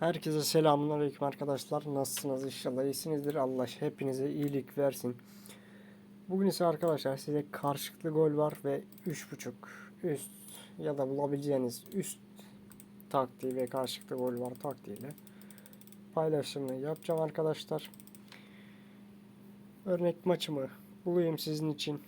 Herkese selamünaleyküm arkadaşlar. Nasılsınız? İnşallah iyisinizdir. Allah hepinize iyilik versin. Bugün ise arkadaşlar size karşılıklı gol var ve 3.5 üst ya da bulabileceğiniz üst taktiği ve karşılıklı gol var taktiğiyle paylaşımını yapacağım arkadaşlar. Örnek maçımı bulayım sizin için.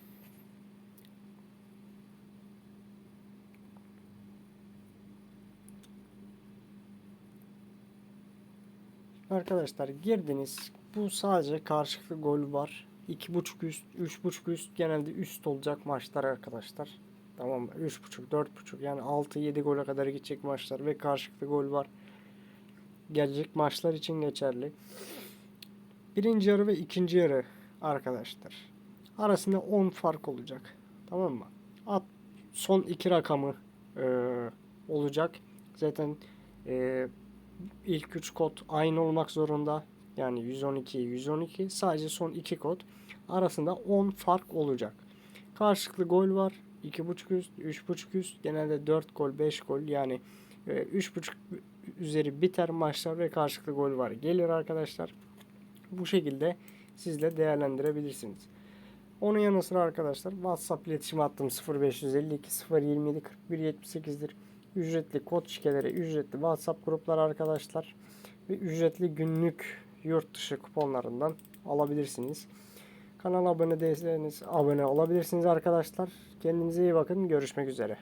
Arkadaşlar girdiniz. Bu sadece karşılıklı gol var. 2.5 üst, 3.5 üst genelde üst olacak maçlar arkadaşlar. Tamam mı? 3.5, 4.5 yani 6-7 gole kadar gidecek maçlar ve karşılıklı gol var. Gelecek maçlar için geçerli. Birinci yarı ve ikinci yarı arkadaşlar. Arasında 10 fark olacak. Tamam mı? At son iki rakamı e, olacak. Zaten e, ilk 3 kod aynı olmak zorunda. Yani 112 112 sadece son 2 kod arasında 10 fark olacak. Karşılıklı gol var. 2.5 üst, 3.5 üst, genelde 4 gol, 5 gol yani e, 3.5 üzeri biter maçlar ve karşılıklı gol var. Gelir arkadaşlar. Bu şekilde siz de değerlendirebilirsiniz. Onun yanı sıra arkadaşlar WhatsApp iletişim hattım 0552 027 41 78'dir. Ücretli kod şikeleri, ücretli WhatsApp grupları arkadaşlar ve ücretli günlük yurt dışı kuponlarından alabilirsiniz. Kanala abone değilseniz abone olabilirsiniz arkadaşlar. Kendinize iyi bakın. Görüşmek üzere.